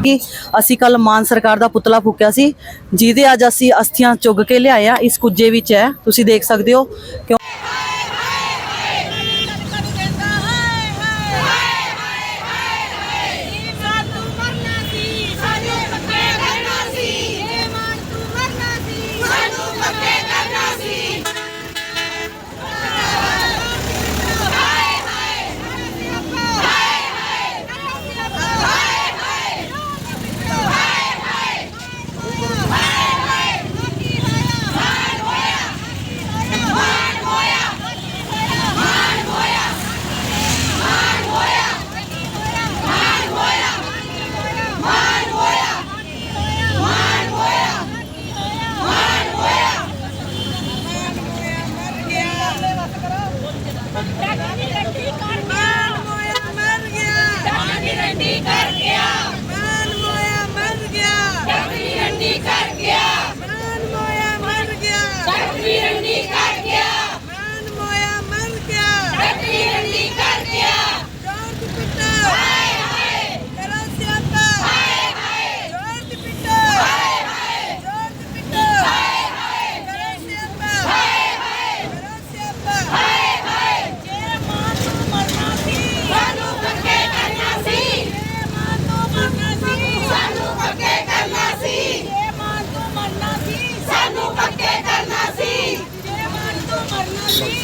ਕਿ ਅਸੀਂ ਕੱਲ ਮਾਨ ਸਰਕਾਰ ਦਾ ਪੁਤਲਾ ਫੂਕਿਆ ਸੀ, ਜਿਹਦੇ ਅੱਜ ਅਸੀਂ ਅਸਥੀਆਂ ਚੁੱਗ ਕੇ ਲਿਆਇਆ ਇਸ ਕੁੱਜੇ ਵਿੱਚ ਹੈ। ਤੁਸੀਂ ਦੇਖ ਸਕਦੇ ਹੋ ਕਿਉਂ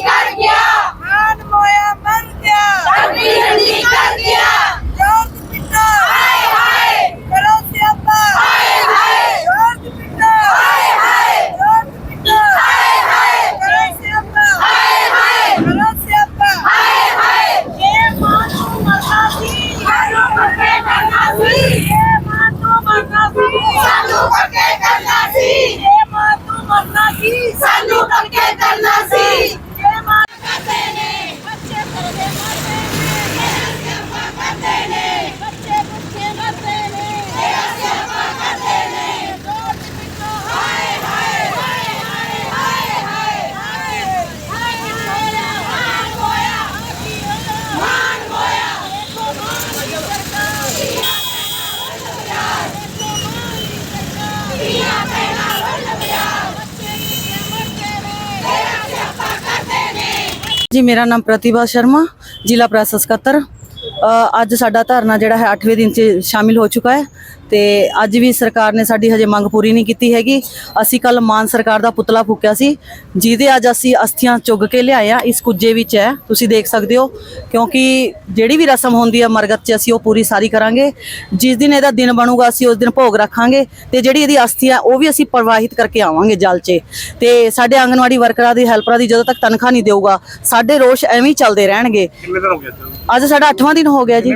ਕਰ ਗਿਆ ਮਾਨ ਮੋਇਆ ਮਰ ਗਿਆ ਸਭ ਦੀ ਹੰਡੀ ਕਰ ਗਿਆ ਜੀ, ਮੇਰਾ ਨਾਮ ਪ੍ਰਤਿਭਾ ਸ਼ਰਮਾ, ਜ਼ਿਲ੍ਹਾ ਪ੍ਰੈਸ ਸਕੱਤਰ। ਅੱਜ ਸਾਡਾ ਧਰਨਾ ਜਿਹੜਾ ਹੈ 8ਵੇਂ ਦਿਨ 'ਚ ਸ਼ਾਮਿਲ ਹੋ ਚੁੱਕਾ ਹੈ। ਤੇ ਅੱਜ ਵੀ ਸਰਕਾਰ ਨੇ ਸਾਡੀ ਹਜੇ ਮੰਗ ਪੂਰੀ ਨਹੀਂ ਕੀਤੀ ਹੈਗੀ। ਅਸੀਂ ਕੱਲ ਮਾਨ ਸਰਕਾਰ ਦਾ ਪੁਤਲਾ ਫੂਕਿਆ ਸੀ ਜਿਹਦੇ ਅੱਜ ਅਸੀਂ ਅਸਥੀਆਂ ਚੁੱਗ ਕੇ ਲਿਆਏ ਆ ਇਸ ਕੁੱਜੇ ਵਿੱਚ ਹੈ। ਤੁਸੀਂ ਦੇਖ ਸਕਦੇ ਹੋ ਕਿਉਂਕਿ ਜਿਹੜੀ ਵੀ ਰਸਮ ਹੁੰਦੀ ਹੈ ਮਰਗਤ 'ਚ ਅਸੀਂ ਉਹ ਪੂਰੀ ਸਾਰੀ ਕਰਾਂਗੇ। ਜਿਸ ਦਿਨ ਇਹਦਾ ਦਿਨ ਬਣੂਗਾ ਅਸੀਂ ਉਸ ਦਿਨ ਭੋਗ ਰੱਖਾਂਗੇ ਤੇ ਜਿਹੜੀ ਇਹਦੀ ਅਸਥੀ ਹੈ ਉਹ ਵੀ ਅਸੀਂ ਪ੍ਰਵਾਹਿਤ ਕਰਕੇ ਆਵਾਂਗੇ ਜਲ 'ਚ। ਤੇ ਸਾਡੇ ਆਂਗਨਵਾੜੀ ਵਰਕਰਾਂ ਦੀ ਹੈਲਪਰਾਂ ਦੀ ਜਦੋਂ ਤੱਕ ਤਨਖਾਹ ਨਹੀਂ ਦੇਊਗਾ ਸਾਡੇ ਰੋਸ਼ ਐਵੇਂ ਹੀ ਚੱਲਦੇ ਰਹਿਣਗੇ? ਅੱਜ ਸਾਡਾ 8ਵਾਂ ਦਿਨ ਹੋ ਗਿਆ ਜੀ।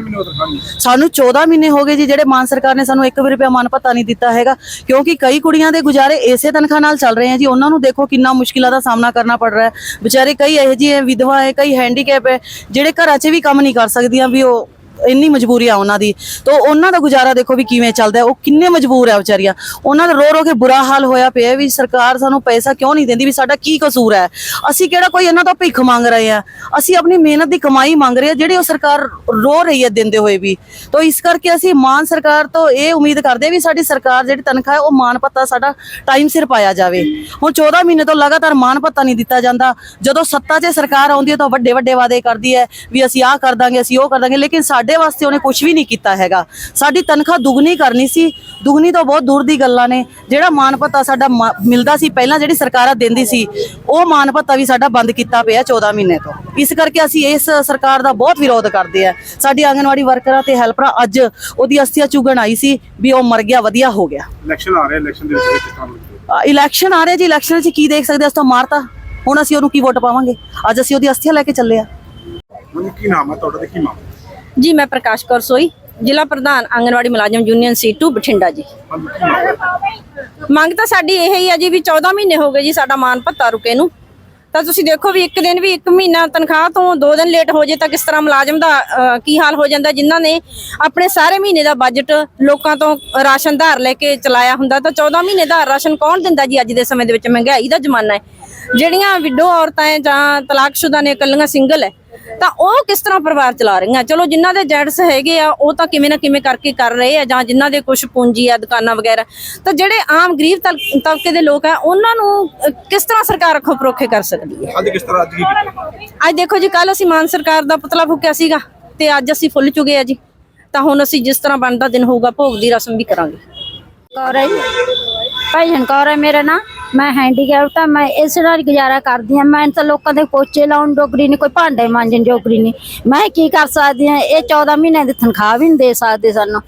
ਸਾਨੂੰ 14 ਮਹੀਨੇ ਹੋ ਗਏ ਜੀ ਜਿਹੜੇ ਮਾਨ ਸਰਕਾਰ ਨੇ ਸਾਨੂੰ 1 ਰੁਪਿਆ ਮਨ ਪਤਾ ਨਹੀਂ ਦਿੱਤਾ ਹੈਗਾ। ਕਿਉਂਕਿ ਕਈ ਕੁੜੀਆਂ ਦੇ ਗੁਜ਼ਾਰੇ ਇਸੇ ਤਨਖਾਹ ਨਾਲ ਚੱਲ ਰਹੇ ਆ ਜੀ। ਉਹਨਾਂ ਨੂੰ ਦੇਖੋ ਕਿੰਨਾ ਮੁਸ਼ਕਿਲਾਂ ਦਾ ਸਾਹਮਣਾ ਕਰਨਾ ਪੜ ਰਿਹਾ ਹੈ। ਵਿਚਾਰੇ ਕਈ ਇਹੋ ਜਿਹੇ ਵਿਧਵਾ ਹੈ, ਕਈ ਹੈਂਡੀਕੈਪ ਹੈ, ਜਿਹੜੇ ਘਰਾਂ 'ਚ ਵੀ ਕੰਮ ਨਹੀਂ ਕਰ ਸਕਦੀਆਂ ਵੀ ਉਹ ਇੰਨੀ ਮਜਬੂਰੀ ਆ ਉਹਨਾਂ ਦੀ। ਤਾਂ ਉਹਨਾਂ ਦਾ ਗੁਜ਼ਾਰਾ ਦੇਖੋ ਵੀ ਕਿਵੇਂ ਚੱਲਦਾ ਉਹ ਕਿੰਨੇ ਮਜਬੂਰ ਆ ਵਿਚਾਰੀਆਂ। ਉਹਨਾਂ ਦਾ ਰੋ ਰੋ ਕੇ ਬੁਰਾ ਹਾਲ ਹੋਇਆ ਪਿਆ ਵੀ ਸਰਕਾਰ ਸਾਨੂੰ ਪੈਸਾ ਕਿਉਂ ਨਹੀਂ ਦਿੰਦੀ ਵੀ ਸਾਡਾ ਕੀ ਕਸੂਰ ਹੈ। ਅਸੀਂ ਕਿਹੜਾ ਕੋਈ ਇਹਨਾਂ ਤੋਂ ਭਿੱਖ ਮੰਗ ਰਹੇ ਆ ਅਸੀਂ ਆਪਣੀ ਮਿਹਨਤ ਦੀ ਕਮਾਈ ਮੰਗ ਰਹੇ ਆ ਜਿਹੜੀ ਉਹ ਸਰਕਾਰ ਰੋ ਰਹੀ ਹੈ ਦਿੰਦੇ ਹੋਏ ਵੀ। ਤਾਂ ਇਸ ਕਰਕੇ ਅਸੀਂ ਮਾਨ ਸਰਕਾਰ ਤੋਂ ਇਹ ਉਮੀਦ ਕਰਦੇ ਹਾਂ ਵੀ ਸਾਡੀ ਸਰਕਾਰ ਜਿਹੜੀ ਤਨਖਾਹ ਹੈ, ਉਹ ਮਾਨ ਭੱਤਾ ਸਾਡਾ ਟਾਈਮ ਸਿਰ ਪਾਇਆ ਜਾਵੇ। ਹੁਣ 14 ਮਹੀਨੇ ਤੋਂ ਲਗਾਤਾਰ ਮਾਨ ਪੱਤਾ ਨਹੀਂ ਦਿੱਤਾ ਜਾਂਦਾ। ਜਦੋਂ ਸੱਤਾ 'ਚ ਸਰਕਾਰ ਆਉਂਦੀ ਹੈ ਤਾਂ ਵੱਡੇ ਵੱਡੇ ਵਾਅਦੇ ਕਰਦੀ ਹੈ ਵੀ ਅਸੀਂ ਆਹ ਕਰ ਦਾਂਗੇ, ਅਸੀਂ ਉਹ ਕਰ ਦਾਂਗੇ। ਲੇਕਿਨ ਸਾਡੇ ਸਾਡੇ ਵਾਸਤੇ ਉਹਨੇ ਕੁਝ ਵੀ ਨਹੀਂ ਕੀਤਾ ਹੈਗਾ। ਸਾਡੀ ਤਨਖਾਹ ਦੁੱਗਣੀ ਕਰਨੀ ਸੀ। ਦੁੱਗਣੀ ਤੋਂ ਬਹੁਤ ਦੂਰ ਦੀ ਗੱਲਾਂ ਨੇ। ਜਿਹੜਾ ਮਾਨ ਭੱਤਾ ਸਾਡਾ ਮਿਲਦਾ ਸੀ ਪਹਿਲਾਂ ਜਿਹੜੀ ਸਰਕਾਰਾਂ ਦਿੰਦੀ ਸੀ ਉਹ ਮਾਨ ਭੱਤਾ ਵੀ ਸਾਡਾ ਬੰਦ ਕੀਤਾ ਪਿਆ 14 ਮਹੀਨੇ ਤੋਂ। ਇਸ ਕਰਕੇ ਅਸੀਂ ਇਸ ਸਰਕਾਰ ਦਾ ਬਹੁਤ ਵਿਰੋਧ ਕਰਦੇ ਆ। ਸਾਡੀ ਆਂਗਨਵਾੜੀ ਵਰਕਰਾਂ ਤੇ ਹੈਲਪਰਾਂ ਅੱਜ ਉਹਦੀ ਅਸਥੀਆਂ ਚੁਗਣ ਆਈ ਸੀ ਵੀ ਉਹ ਮਰ ਗਿਆ ਵਧੀਆ ਹੋ ਗਿਆ। ਇਲੈਕਸ਼ਨ ਆ ਰਿਹਾ ਇਲੈਕਸ਼ਨ ਦੇ ਵਿੱਚ ਕਿਸ ਇਲੈਕਸ਼ਨ ਆ ਰਿਹਾ ਜੀ ਇਲੈਕਸ਼ਨ 'ਚ ਕੀ ਦੇਖ ਸਕਦੇ? ਅਸੀਂ ਤਾਂ ਮਾਰਤਾ। ਹੁਣ ਅਸੀਂ ਉਹਨੂੰ ਕੀ ਵੋਟ ਪਾਵਾਂਗੇ? ਅੱਜ ਅਸੀਂ ਉਹਦੀ ਅਸਥੀਆਂ ਲੈ ਕੇ ਚੱਲੇ ਆ। ਕੀ ਨਾਮ ਹੈ ਤੁਹਾਡਾ ਤੇ ਕੀ ਮਾਮਲਾ? ਜੀ, ਮੈਂ ਪ੍ਰਕਾਸ਼ ਕੌਰ ਸੋਈ, ਜ਼ਿਲ੍ਹਾ ਪ੍ਰਧਾਨ ਆਂਗਨਵਾੜੀ ਮੁਲਾਜ਼ਮ ਯੂਨੀਅਨ C2 ਬਠਿੰਡਾ ਜੀ। ਮੰਗ ਤਾਂ ਸਾਡੀ ਇਹ ਹੀ ਆ ਜੀ ਵੀ 14 ਮਹੀਨੇ ਹੋ ਗਏ ਜੀ ਸਾਡਾ ਮਾਨ ਭੱਤਾ ਰੁਕੇ ਨੂੰ। ਤਾਂ ਤੁਸੀਂ ਦੇਖੋ ਵੀ ਇੱਕ ਦਿਨ ਵੀ ਇੱਕ ਮਹੀਨਾ ਤਨਖਾਹ ਤੋਂ ਦੋ ਦਿਨ ਲੇਟ ਹੋ ਜੇ ਤਾਂ ਕਿਸ ਤਰ੍ਹਾਂ ਮੁਲਾਜ਼ਮ ਦਾ ਕੀ ਹਾਲ ਹੋ ਜਾਂਦਾ ਜਿਨ੍ਹਾਂ ਨੇ ਆਪਣੇ ਸਾਰੇ ਮਹੀਨੇ ਦਾ ਬਜਟ ਲੋਕਾਂ ਤੋਂ ਰਾਸ਼ਨ ਧਾਰ ਲੈ ਕੇ ਚਲਾਇਆ ਹੁੰਦਾ। ਤਾਂ 14 ਮਹੀਨੇ ਦਾ ਰਾਸ਼ਨ ਕੌਣ ਦਿੰਦਾ ਜੀ ਅੱਜ ਦੇ ਸਮੇਂ ਦੇ ਵਿੱਚ? ਮਹਿੰਗਾਈ ਦਾ ਜ਼ਮਾਨਾ ਹੈ। ਜਿਹੜੀਆਂ ਵਿਡੋ ਔਰਤਾਂ ਹੈ ਜਾਂ ਤਲਾਕਸ਼ੁਦਾ ਨੇ, ਇਕੱਲੀਆਂ ਸਿੰਗਲ ਹੈ ਤਾਂ ਉਹ ਕਿਸ ਤਰ੍ਹਾਂ ਪਰਿਵਾਰ ਚਲਾ ਰਹੀਆਂ? ਚਲੋ ਜਿਨ੍ਹਾਂ ਦੇ ਜੈਂਟਸ ਹੈਗੇ ਆ ਉਹ ਤਾਂ ਕਿਵੇਂ ਨਾ ਕਿਵੇਂ ਕਰਕੇ ਕਰ ਰਹੇ ਆ ਜਾਂ ਜਿਨ੍ਹਾਂ ਦੇ ਕੁਝ ਪੂੰਜੀ ਆ ਦੁਕਾਨਾਂ ਵਗੈਰਾ। ਤਾਂ ਜਿਹੜੇ ਆਮ ਗਰੀਬ ਤਬਕੇ ਦੇ ਲੋਕ ਆ ਉਹਨਾਂ ਨੂੰ ਕਿਸ ਤਰ੍ਹਾਂ ਸਰਕਾਰ ਅੱਖੋਂ ਪਰੋਖੇ ਕਰ ਸਕਦੀ ਹੈ? ਅੱਜ ਕਿਸ ਤਰ੍ਹਾਂ ਅੱਜ ਕੀ ਕੀਤਾ? ਅੱਜ ਦੇਖੋ ਜੀ ਕੱਲ ਅਸੀਂ ਮਾਨ ਸਰਕਾਰ ਦਾ ਪੁਤਲਾ ਫੂਕਿਆ ਸੀਗਾ ਤੇ ਅੱਜ ਅਸੀਂ ਫੁੱਲ ਚੁਗੇ ਆ ਜੀ। ਤਾਂ ਹੁਣ ਅਸੀਂ ਜਿਸ ਤਰ੍ਹਾਂ ਬਣਦਾ ਦਿਨ ਹੋਊਗਾ ਭੋਗ ਦੀ ਰਸਮ ਵੀ ਕਰਾਂਗੇ। ਕੌਰ ਹੈ ਜੀ। ਭਾਈਜਨ ਕੌਰ ਹੈ ਮੇਰਾ ਨਾਂ, ਮੈਂ ਹੈਂਡੀਕੈਪਟ ਆ ਮੈਂ ਇਸ ਨਾਲ ਗੁਜ਼ਾਰਾ ਕਰਦੀ ਆ ਮੈਂ ਤਾਂ ਲੋਕਾਂ ਦੇ ਕੋਚੇ ਲਾਉਣ ਡੋਗਰੀ ਨਹੀਂ, ਕੋਈ ਭਾਂਡੇ ਮਾਂਜਣ ਡੋਗਰੀ ਨਹੀਂ। ਮੈਂ ਕੀ ਕਰ ਸਕਦੀ ਆ ਇਹ 14 ਮਹੀਨਿਆਂ ਦੀ ਤਨਖਾਹ ਵੀ ਨਹੀਂ ਦੇ ਸਕਦੇ ਸਾਨੂੰ।